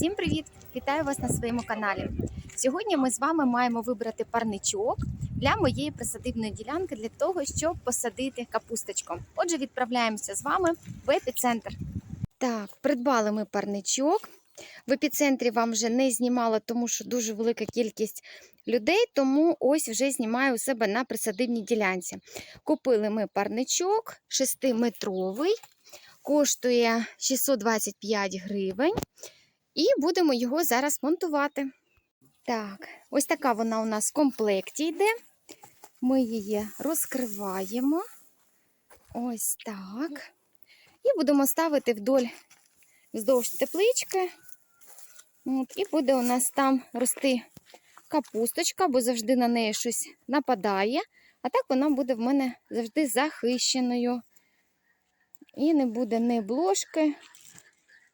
Всім привіт! Вітаю вас на своєму каналі. Сьогодні ми з вами маємо вибрати парничок для моєї присадибної ділянки для того, щоб посадити капусточку. Отже, відправляємося з вами в епіцентр. Так, придбали ми парничок. В епіцентрі вам вже не знімала, тому що дуже велика кількість людей, тому ось вже знімаю у себе на присадибній ділянці. Купили ми парничок 6-метровий, коштує 625 гривень. І будемо його зараз монтувати. Так, ось така вона у нас в комплекті йде. Ми її розкриваємо. Ось так. І будемо ставити вдоль вздовж теплички. От, і буде у нас там рости капусточка, бо завжди на неї щось нападає. А так вона буде в мене завжди захищеною. І не буде ні блошки,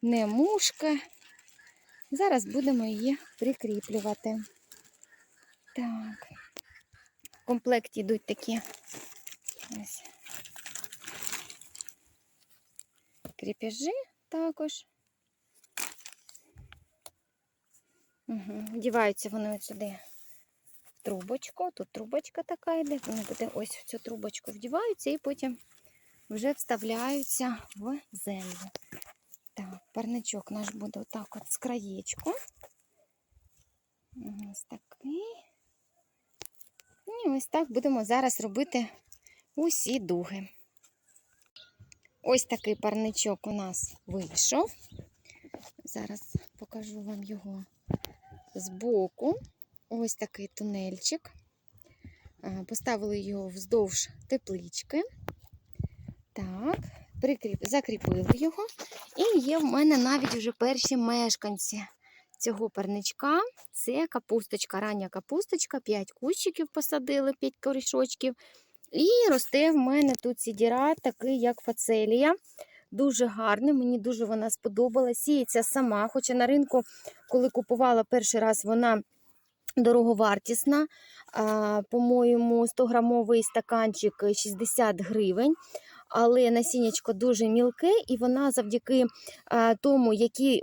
ні мушки. Зараз будемо її прикріплювати. Так. В комплекті йдуть такі ось кріпежі також. Угу. Вдіваються вони от сюди в трубочку. Тут трубочка така йде. Вони буде ось в цю трубочку вдіваються і потім вже вставляються в землю. Парничок наш буде отак от з краєчку. Ось такий. І ось так будемо зараз робити усі дуги. Ось такий парничок у нас вийшов. Зараз покажу вам його збоку. Ось такий тунельчик. Поставили його вздовж теплички. Так, прикріп... закріпили його. І є в мене навіть вже перші мешканці цього парничка. Це капусточка, рання капусточка, 5 кущиків посадили, 5 корішочків. І росте в мене тут сідіра, такий, як фацелія. Дуже гарний, мені дуже вона сподобалась. Сіється сама, хоча на ринку, коли купувала перший раз, вона дороговартісна. По-моєму, 100-грамовий стаканчик 60 гривень але насіннячко дуже мілке, і вона завдяки тому, які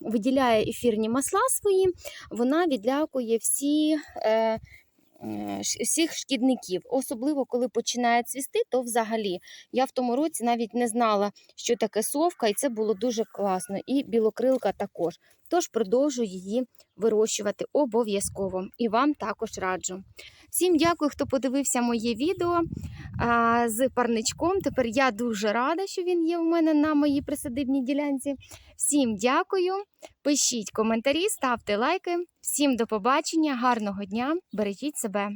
виділяє ефірні масла свої, вона відлякує всі. Е, всіх шкідників, особливо коли починає цвісти, то взагалі я в тому році навіть не знала, що таке совка, і це було дуже класно. І білокрилка також. Тож продовжую її вирощувати обов'язково. І вам також раджу. Всім дякую, хто подивився моє відео з парничком. Тепер я дуже рада, що він є у мене на моїй присадибній ділянці. Всім дякую. Пишіть коментарі, ставте лайки. Всім до побачення, гарного дня, бережіть себе.